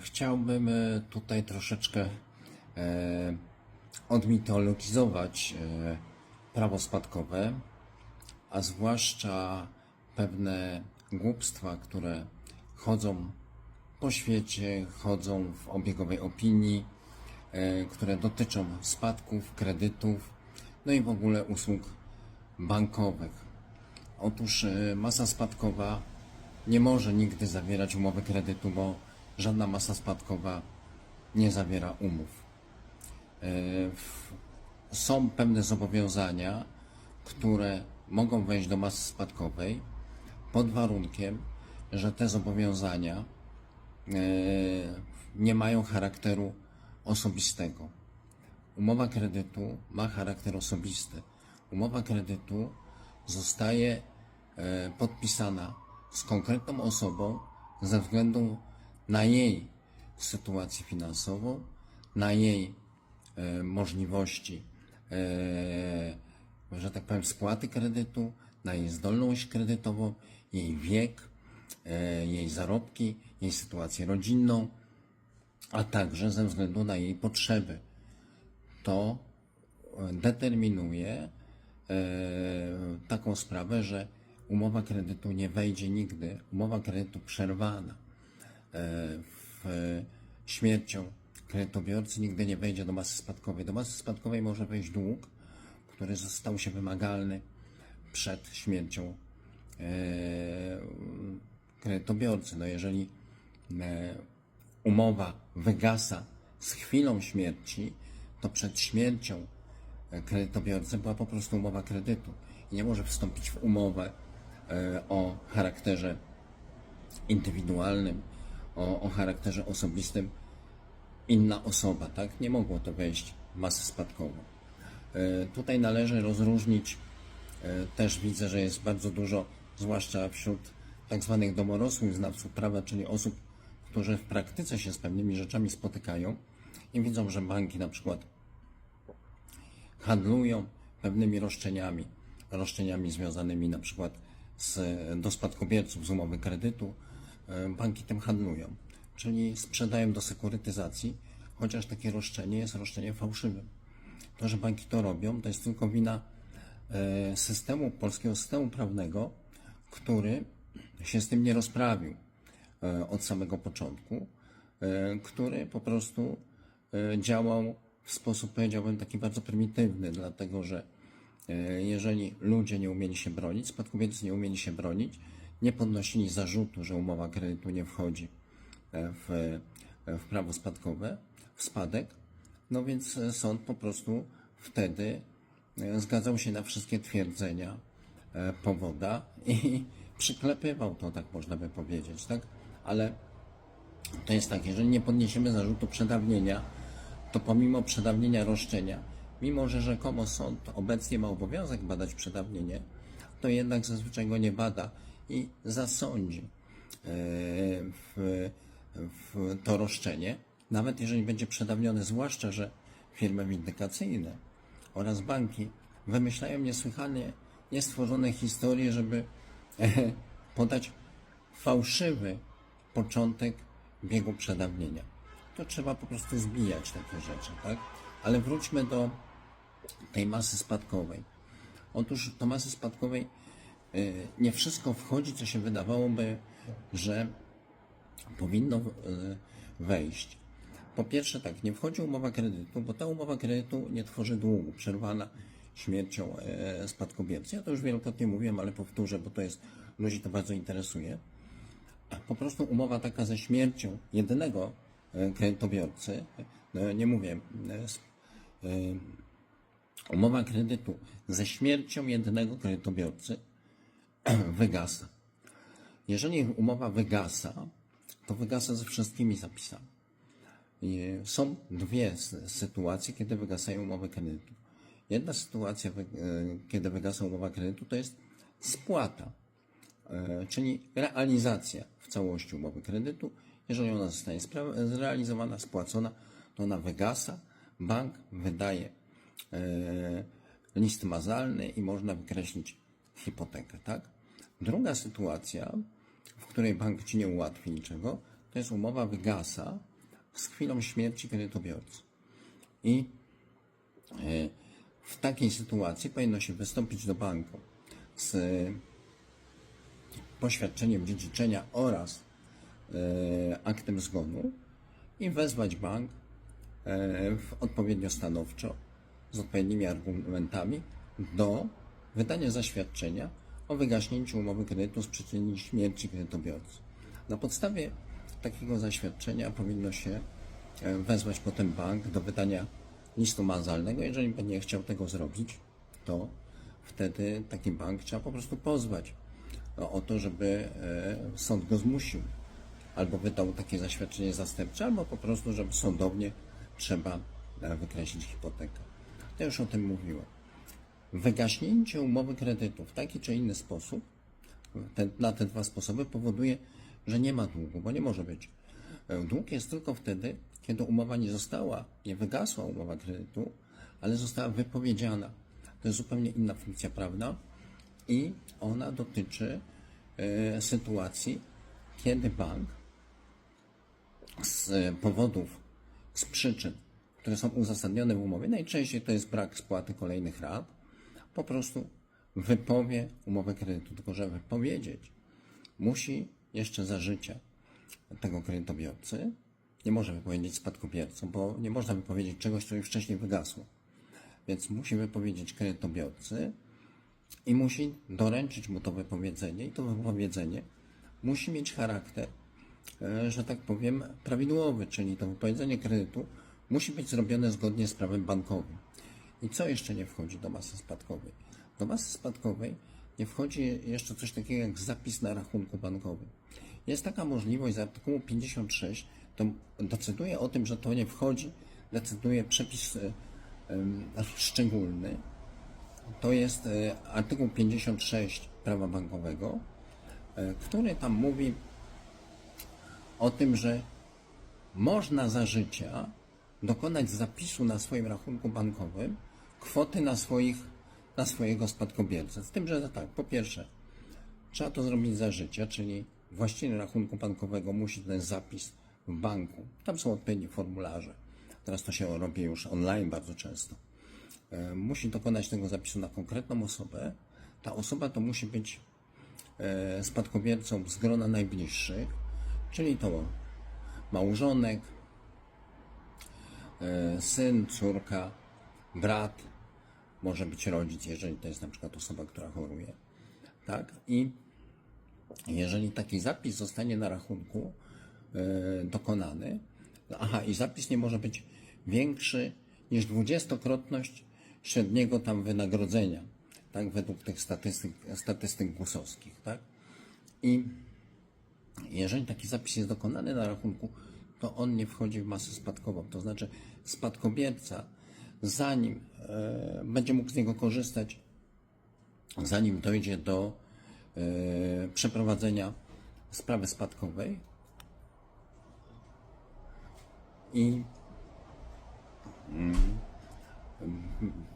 Chciałbym e, tutaj troszeczkę e, odmitologizować e, prawo spadkowe, a zwłaszcza pewne głupstwa, które chodzą po świecie, chodzą w obiegowej opinii, które dotyczą spadków, kredytów, no i w ogóle usług bankowych. Otóż masa spadkowa nie może nigdy zawierać umowy kredytu, bo żadna masa spadkowa nie zawiera umów. E, Są pewne zobowiązania, które mogą wejść do masy spadkowej pod warunkiem, że te zobowiązania e, nie mają charakteru osobistego. Umowa kredytu ma charakter osobisty. Umowa kredytu zostaje e, podpisana z konkretną osobą ze względu na jej sytuację finansową, na jej e, możliwości, e, że tak powiem, spłaty kredytu, na jej zdolność kredytową, jej wiek, e, jej zarobki, jej sytuację rodzinną, a także ze względu na jej potrzeby. To determinuje taką sprawę, że umowa kredytu nie wejdzie nigdy, umowa kredytu przerwana śmiercią kredytobiorcy nigdy nie wejdzie do masy spadkowej. Do masy spadkowej może wejść dług, który stał się wymagalny przed śmiercią e, kredytobiorcy. No jeżeli e, umowa wygasa z chwilą śmierci, to przed śmiercią e, kredytobiorcy była po prostu umowa kredytu i nie może wstąpić w umowę e, o charakterze indywidualnym, o, o charakterze osobistym inna osoba, tak? Nie mogło to wejść w masę spadkową. E, Tutaj należy rozróżnić, e, też widzę, że jest bardzo dużo, zwłaszcza wśród tak zwanych domorosłych znawców prawa, czyli osób, którzy w praktyce się z pewnymi rzeczami spotykają i widzą, że banki na przykład handlują pewnymi roszczeniami, roszczeniami związanymi na przykład z, do spadkobierców z umowy kredytu, banki tym handlują, czyli sprzedają do sekurytyzacji, chociaż takie roszczenie jest roszczeniem fałszywym. To, że banki to robią, to jest tylko wina e, systemu, polskiego systemu prawnego, który się z tym nie rozprawił e, od samego początku, e, który po prostu e, działał w sposób, powiedziałbym, taki bardzo prymitywny, dlatego że e, jeżeli ludzie nie umieli się bronić, spadkobiercy nie umieli się bronić, nie podnosili zarzutu, że umowa kredytu nie wchodzi e, w, e, w prawo spadkowe, w spadek, no więc e, sąd po prostu wtedy zgadzał się na wszystkie twierdzenia powoda i przyklepywał to, tak można by powiedzieć, tak? Ale to jest tak, jeżeli nie podniesiemy zarzutu przedawnienia, to pomimo przedawnienia roszczenia, mimo że rzekomo sąd obecnie ma obowiązek badać przedawnienie, to jednak zazwyczaj go nie bada i zasądzi e, w, w to roszczenie, nawet jeżeli będzie przedawnione, zwłaszcza, że firmy windykacyjne oraz banki wymyślają niesłychanie niestworzone historie, żeby e, podać fałszywy początek biegu przedawnienia. To trzeba po prostu zbijać takie rzeczy, tak? Ale wróćmy do tej masy spadkowej. Otóż do masy spadkowej nie wszystko wchodzi, co się wydawałoby, że powinno y, wejść. Po pierwsze tak, nie wchodzi umowa kredytu, bo ta umowa kredytu nie tworzy długu, przerwana śmiercią e, spadkobiercy. Ja to już wielokrotnie mówiłem, ale powtórzę, bo to jest, ludzi to bardzo interesuje. Po prostu umowa taka ze śmiercią jedynego e, kredytobiorcy, no, nie mówię, e, e, umowa kredytu ze śmiercią jednego kredytobiorcy wygasa. Jeżeli umowa wygasa, to wygasa ze wszystkimi zapisami. Są dwie sytuacje, kiedy wygasają umowy kredytu. Jedna sytuacja, e, kiedy wygasa umowa kredytu, to jest spłata, e, czyli realizacja w całości umowy kredytu. Jeżeli ona zostanie zrealizowana, spłacona, to ona wygasa, bank wydaje e, list mazalny i można wykreślić hipotekę, tak? Druga sytuacja, w której bank ci nie ułatwi niczego, to jest umowa wygasa z chwilą śmierci kredytobiorcy. I e, w takiej sytuacji powinno się wystąpić do banku z poświadczeniem dziedziczenia oraz e, aktem zgonu i wezwać bank e, w odpowiednio stanowczo z odpowiednimi argumentami do wydania zaświadczenia o wygaśnięciu umowy kredytu z przyczyny śmierci kredytobiorcy. Na podstawie takiego zaświadczenia powinno się e, wezwać potem bank do wydania listu mazalnego. Jeżeli by nie chciał tego zrobić, to wtedy taki bank trzeba po prostu pozwać o to, żeby e, sąd go zmusił. Albo wydał takie zaświadczenie zastępcze, albo po prostu, żeby sądownie trzeba e, wykreślić hipotekę. To już o tym mówiłem. Wygaśnięcie umowy kredytu w taki czy inny sposób, te, na te dwa sposoby, powoduje, że nie ma długu, bo nie może być. E, Dług jest tylko wtedy, kiedy umowa nie została, nie wygasła umowa kredytu, ale została wypowiedziana. To jest zupełnie inna funkcja prawna i ona dotyczy e, sytuacji, kiedy bank z powodów, z przyczyn, które są uzasadnione w umowie, najczęściej to jest brak spłaty kolejnych rat, po prostu wypowie umowę kredytu. Tylko, że wypowiedzieć musi jeszcze za życia tego kredytobiorcy, nie może wypowiedzieć spadkobiercą, bo nie można wypowiedzieć czegoś, co już wcześniej wygasło. Więc musi wypowiedzieć kredytobiorcy i musi doręczyć mu to wypowiedzenie i to wypowiedzenie musi mieć charakter, e, że tak powiem, prawidłowy, czyli to wypowiedzenie kredytu musi być zrobione zgodnie z prawem bankowym. I co jeszcze nie wchodzi do masy spadkowej? Do masy spadkowej nie wchodzi jeszcze coś takiego jak zapis na rachunku bankowym. Jest taka możliwość z artykułu 56, to decyduje o tym, że to nie wchodzi, decyduje przepis e, szczególny. To jest e, artykuł 56 prawa bankowego, e, który tam mówi o tym, że można za życia dokonać zapisu na swoim rachunku bankowym kwoty na, swoich, na swojego spadkobiercę. Z tym, że tak, po pierwsze, trzeba to zrobić za życia, czyli właściciel rachunku bankowego musi ten zapis w banku. Tam są odpowiednie formularze. Teraz to się robi już online bardzo często. E, Musi dokonać tego zapisu na konkretną osobę. Ta osoba to musi być e, spadkobiercą z grona najbliższych, czyli to małżonek, e, syn, córka, brat, może być rodzic, jeżeli to jest na przykład osoba, która choruje. Tak? I jeżeli taki zapis zostanie na rachunku e, dokonany, aha, i zapis nie może być większy niż dwudziestokrotność średniego tam wynagrodzenia, tak, według tych statystyk, statystyk gusowskich, tak? I jeżeli taki zapis jest dokonany na rachunku, to on nie wchodzi w masę spadkową. To znaczy spadkobierca, zanim e, będzie mógł z niego korzystać, zanim dojdzie do e, przeprowadzenia sprawy spadkowej i mm,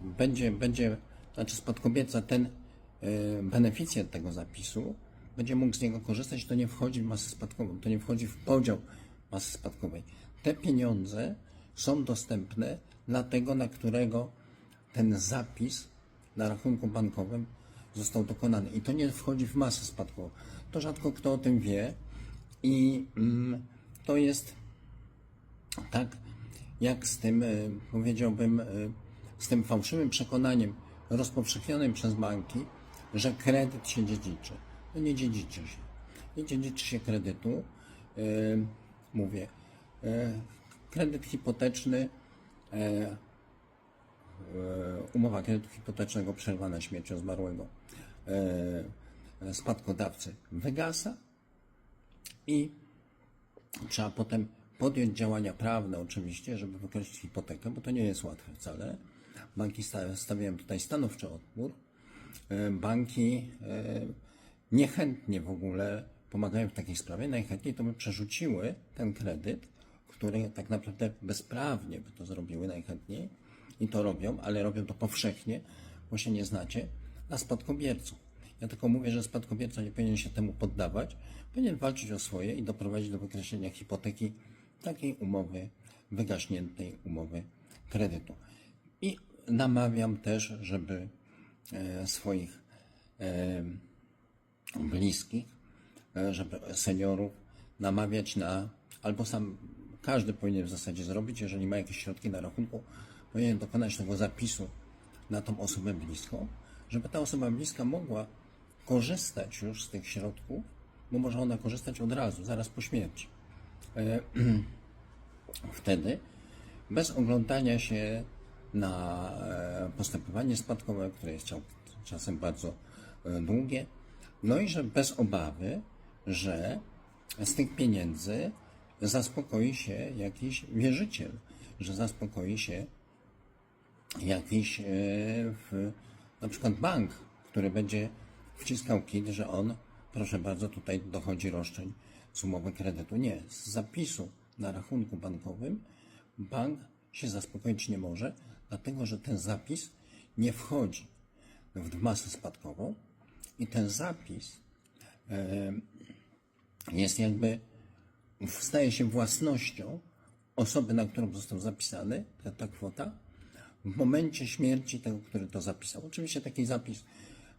będzie, będzie, znaczy spadkobierca, ten e, beneficjent tego zapisu, będzie mógł z niego korzystać, to nie wchodzi w masę spadkową, to nie wchodzi w podział masy spadkowej. Te pieniądze są dostępne dla tego, na którego ten zapis na rachunku bankowym został dokonany. I to nie wchodzi w masę spadkową. To rzadko kto o tym wie i mm, to jest tak jak z tym, y, powiedziałbym, y, z tym fałszywym przekonaniem rozpowszechnionym przez banki, że kredyt się dziedziczy. No nie dziedziczy się. Nie dziedziczy się kredytu. y, Mówię, kredyt hipoteczny, umowa kredytu hipotecznego przerwana śmiercią zmarłego y, spadkodawcy wygasa i trzeba potem podjąć działania prawne oczywiście, żeby wykreślić hipotekę, bo to nie jest łatwe wcale. Banki sta- stawiają tutaj stanowczy odpór. E, Banki e, niechętnie w ogóle pomagają w takiej sprawie. Najchętniej to by przerzuciły ten kredyt, który tak naprawdę bezprawnie by to zrobiły najchętniej i to robią, ale robią to powszechnie, bo się nie znacie, na spadkobierców. Ja tylko mówię, że spadkobierca nie powinien się temu poddawać, powinien walczyć o swoje i doprowadzić do wykreślenia hipoteki takiej umowy, wygaśniętej umowy kredytu. I namawiam też, żeby e, swoich e, bliskich, e, żeby seniorów namawiać na, albo sam każdy powinien w zasadzie zrobić, jeżeli ma jakieś środki na rachunku, powinien dokonać tego zapisu na tą osobę bliską, żeby ta osoba bliska mogła korzystać już z tych środków, bo może ona korzystać od razu, zaraz po śmierci. E, Wtedy, bez oglądania się na e, postępowanie spadkowe, które jest czasem bardzo e, długie, no i że bez obawy, że z tych pieniędzy zaspokoi się jakiś wierzyciel, że zaspokoi się jakiś e, w, na przykład bank, który będzie wciskał kit, że on, proszę bardzo, tutaj dochodzi roszczeń z umowy kredytu. Nie, z zapisu na rachunku bankowym bank się zaspokoić nie może, dlatego że ten zapis nie wchodzi w masę spadkową i ten zapis e, jest jakby staje się własnością osoby, na którą został zapisany ta, ta kwota, w momencie śmierci tego, który to zapisał. Oczywiście taki zapis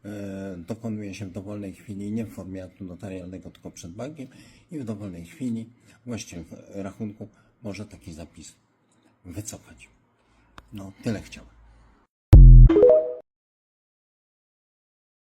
e, dokonuje się w dowolnej chwili, nie w formie aktu notarialnego, tylko przed bankiem i w dowolnej chwili właściciel rachunku może taki zapis wycofać. No, tyle chciałem.